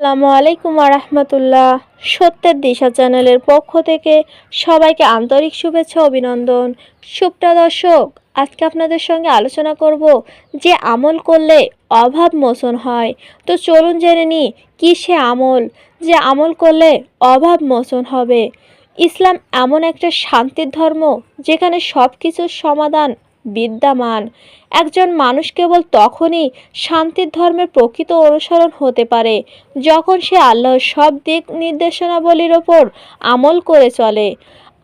আসসালামু আলাইকুম রহমতুল্লাহ সত্যের দিশা চ্যানেলের পক্ষ থেকে সবাইকে আন্তরিক শুভেচ্ছা অভিনন্দন। সুপ্রিয় দর্শক, আজকে আপনাদের সঙ্গে আলোচনা করব যে আমল করলে অভাব মোচন হয়। তো চলুন জেনে নিই, কী সে আমল? যে আমল করলে অভাব মোচন হবে। ইসলাম এমন একটা শান্তির ধর্ম যেখানে সব কিছুর সমাধান বিদ্যমান। একজন মানুষ কেবল তখনই শান্তির ধর্মের প্রকৃত অনুসরণ হতে পারে, যখন সে আল্লাহর সব দিক নির্দেশনাবলীর ওপর আমল করে চলে।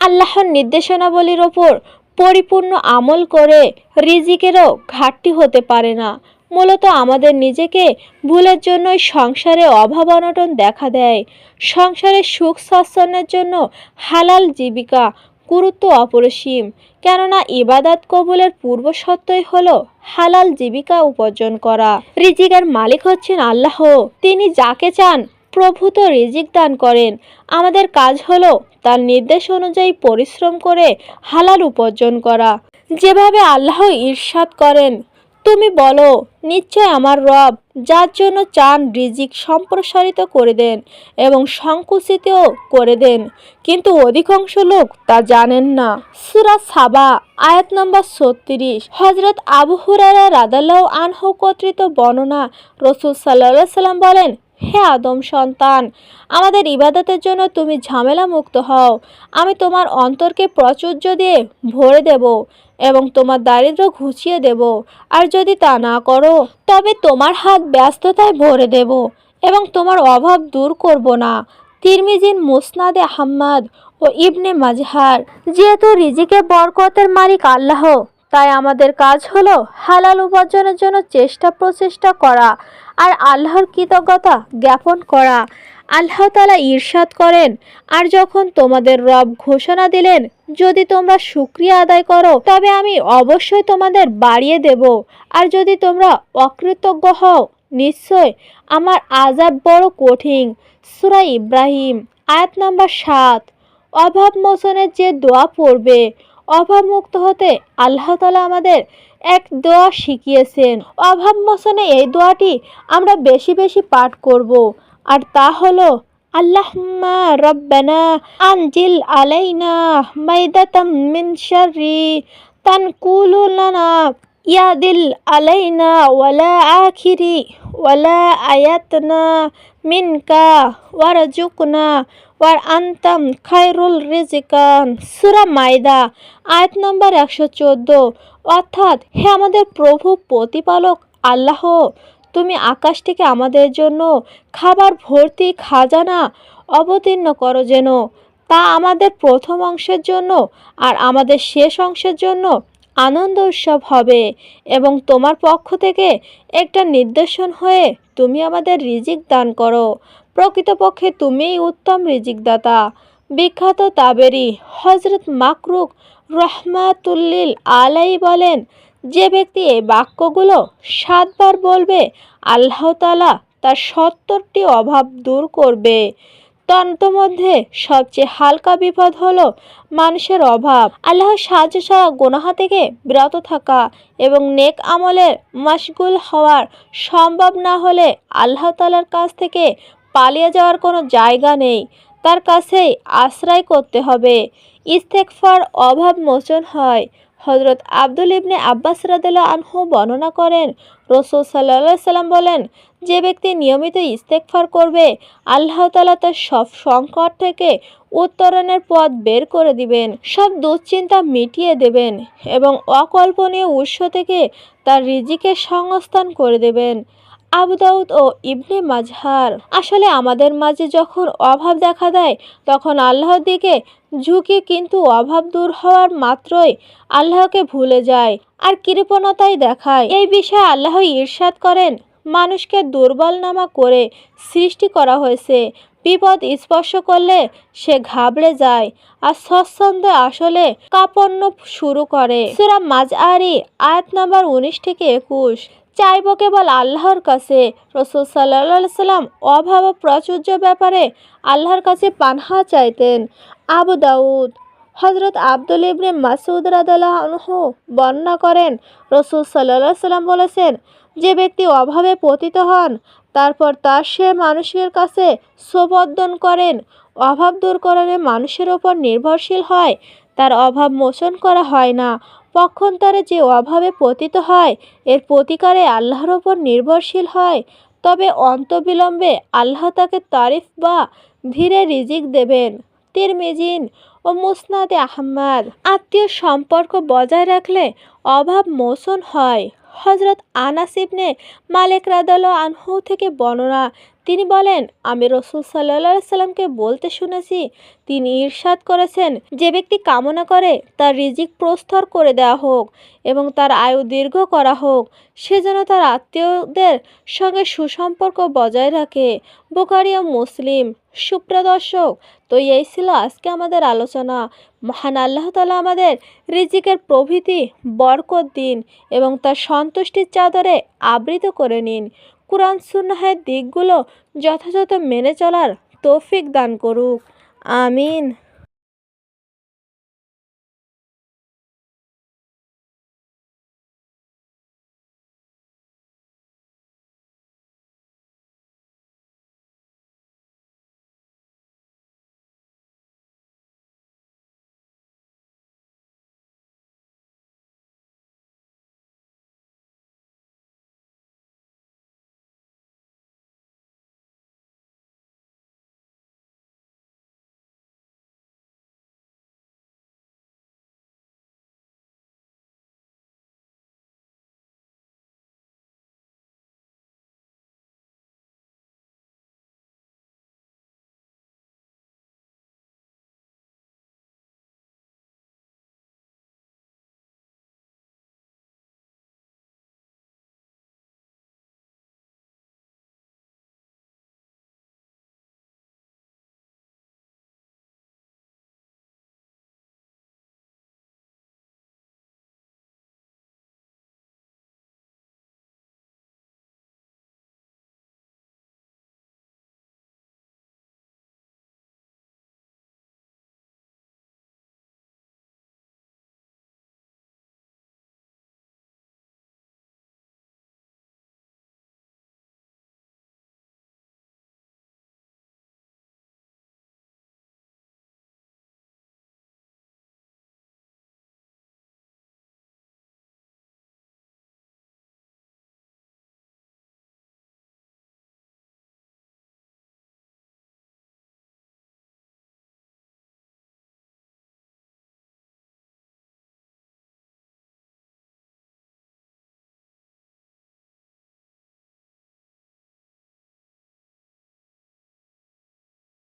আল্লাহর নির্দেশনাবলীর ওপর পরিপূর্ণ আমল করে রিজিকেরও ঘাটতি হতে পারে না। মূলত আমাদের নিজেকে ভুলের জন্যই সংসারে অভাব অনটন দেখা দেয়। সংসারের সুখ স্বাচ্ছন্দ্যের জন্য হালাল জীবিকা গুরুত্ব অপরিসীম, কেননা ইবাদাত কবুলের পূর্ব সত্যই হলো হালাল জীবিকা উপার্জন করা। রিজিকের মালিক হচ্ছেন আল্লাহ। তিনি যাকে চান, প্রভূত রিজিক দান করেন। আমাদের কাজ হলো তার নির্দেশ অনুযায়ী পরিশ্রম করে হালাল উপার্জন করা। যেভাবে আল্লাহ ঈর্ষাদ করেন তুমি বলো, নিশ্চয় আমার রব, যার জন্য চান রিজিক সম্প্রসারিত করে দেন এবং সংকুচিতও করে দেন। কিন্তু অধিকাংশ লোক তা জানেন না। সুরা সাবা, আয়াত নম্বর ছত্রিশ। হজরত আবু হুরারা রাদাল্লাহ আনহ কর্তৃত বর্ণনা রসুল সাল্লাহ সাল্লাম বলেন হে আদম সন্তান, আমাদের ইবাদতের জন্য তুমি ঝামেলা মুক্ত হও। আমি তোমার অন্তরকে প্রাচুর্য দিয়ে ভরে দেব এবং তোমার দারিদ্র ঘুচিয়ে দেব। আর যদি তা না করো, তবে তোমার হাত ব্যস্ততায় ভরে দেব এবং তোমার অভাব দূর করব না। তিরমিজিন মুসনাদে আহম্মদ ও ইবনে মাজহার, যেহেতু রিজিকে বরকতের মালিক আল্লাহ, তাই আমাদের কাজ হলো হালাল উপার্জনের জন্য চেষ্টা প্রচেষ্টা করা। আর আল্লাহর কৃতজ্ঞতা জ্ঞাপন করা। আল্লাহ তালা ঈর্ষাদ করেন, আর যখন তোমাদের রব ঘোষণা দিলেন, যদি তোমরা শুক্রিয়া আদায় করো, তবে আমি অবশ্যই তোমাদের বাড়িয়ে দেব। আর যদি তোমরা অকৃতজ্ঞ হও, নিশ্চয় আমার আজাব বড় কঠিন। সুরা ইব্রাহিম, আয়াত নাম্বার সাত। অভাব মোচনের যে দোয়া পড়বে, অভাবমুক্ত হতে আল্লাহ তালা আমাদের এক দোয়া শিখিয়েছেন। অভাব মোচনে এই দোয়াটি আমরা বেশি বেশি পাঠ করব। আর তা হলো আল্লাহমা রব্বানা আনজিল আলাইনা মাইদাতাম মিন শাররি তানকুলু ইয়াদিল আলাইনা ওয়ালা আখিরি ওয়ালা আয়াতনা মিনকা ওয়ারজুকনা ওয়ার আন্তাম খায়রুল রিজিকান সুরা মাইদা আয়াত নম্বর একশো চোদ্দ অর্থাৎ হে আমাদের প্রভু প্রতিপালক আল্লাহ, তুমি আকাশ থেকে আমাদের জন্য খাবার, ভর্তি, খাজানা অবতীর্ণ করো যেন, তা আমাদের প্রথম অংশের জন্য আর আমাদের শেষ অংশের জন্য আনন্দ উৎসব হবে এবং তোমার পক্ষ থেকে একটা নির্দেশন হয়ে তুমি আমাদের রিজিক দান করো। প্রকৃতপক্ষে তুমিই উত্তম রিজিকদাতা। বিখ্যাত তাবেরি হজরত মাকরুক রহমাতুল্লিল আলাই বলেন, যে ব্যক্তি এই বাক্যগুলো সাতবার বলবে আল্লাহতালা তার সত্তরটি অভাব দূর করবে। তন্ত্রমধ্যে সবচেয়ে হালকা বিপদ হলো মানুষের অভাব। আল্লাহর সাহায্য ছাড়া গোনাহা থেকে বিরত থাকা এবং নেক আমলের মাশগুল হওয়ার সম্ভব না হলে আল্লাহ তালার কাছ থেকে পালিয়ে যাওয়ার কোনো জায়গা নেই। তার কাছেই আশ্রয় করতে হবে। ইস্তেকফার অভাব মোচন হয়। হজরত আব্দুল ইবনে আব্বাস রাদিল্লা আনহু বর্ণনা করেন, রসুল সাল্লা সাল্লাম বলেন, যে ব্যক্তি নিয়মিত ইস্তেকফার করবে, আল্লাহ তালা তার সব সংকট থেকে উত্তরণের পথ বের করে দিবেন, সব দুশ্চিন্তা মিটিয়ে দেবেন এবং অকল্পনীয় উৎস থেকে তার রিজিকের সংস্থান করে দেবেন। আবু দাউদ ও ইবনে মাজহার। আসলে আমাদের মাঝে যখন অভাব দেখা দেয়, তখন আল্লাহর দিকে ঝুঁকি কিন্তু অভাব দূর হওয়ার মাত্রই আল্লাহকে ভুলে যায় আর কৃপণতাই দেখায়। এই বিষয়ে আল্লাহ ঈর্ষাদ করেন, মানুষকে দুর্বল নামা করে সৃষ্টি করা হয়েছে। বিপদ স্পর্শ করলে সে ঘাবড়ে যায় আর স্বচ্ছন্দে আসলে কাপন্ন শুরু করে। সুরা মাঝআরি আয়াত নাম্বার উনিশ থেকে একুশ। চাইব কেবল আল্লাহর কাছে। রসুল সাল্লা সাল্লাম অভাব প্রাচুর্য ব্যাপারে আল্লাহর কাছে পানহা চাইতেন। আবু দাউদ হজরত আব্দুল ইবনে মাসুদ রাদালাহ বর্ণনা করেন, রসুল সাল্লা সাল্লাম বলেছেন, যে ব্যক্তি অভাবে পতিত হন, তারপর তার সে মানুষের কাছে সোবর্দন করেন। অভাব দূরকরণে মানুষের ওপর নির্ভরশীল হয়। তার অভাব মোচন করা হয় না। পক্ষান্তরে যে অভাবে পতিত হয়, এর প্রতিকারে আল্লাহর ওপর নির্ভরশীল হয়। তবে অন্তবিলম্বে আল্লাহ তাকে তারিফ বা ধীরে রিজিক দেবেন। তীর মেজিন ও মুসনাদে আহম্মদ। আত্মীয় সম্পর্ক বজায় রাখলে অভাব মোচন হয়। হজরত আনাস ইবনে মালিক রাদাল আনহু থেকে বর্ণনা। তিনি বলেন, আমি রসুল সাল্লা সাল্লামকে বলতে শুনেছি, তিনি ঈর্ষাদ করেছেন, যে ব্যক্তি কামনা করে, তার রিজিক প্রস্তর করে দেওয়া হোক এবং তার আয়ু দীর্ঘ করা হোক। সে যেন তার আত্মীয়দের সঙ্গে সুসম্পর্ক বজায় রাখে। বুখারি ও মুসলিম সুপ্রদর্শক তো এই ছিল আজকে আমাদের আলোচনা। মহান আল্লাহ তালা আমাদের রিজিকের প্রভৃতি বরকত দিন এবং তার সন্তুষ্টির চাদরে আবৃত করে নিন। কোরআন সুন্নাহের দিকগুলো যথাযথ মেনে চলার তৌফিক দান করুক। আমিন।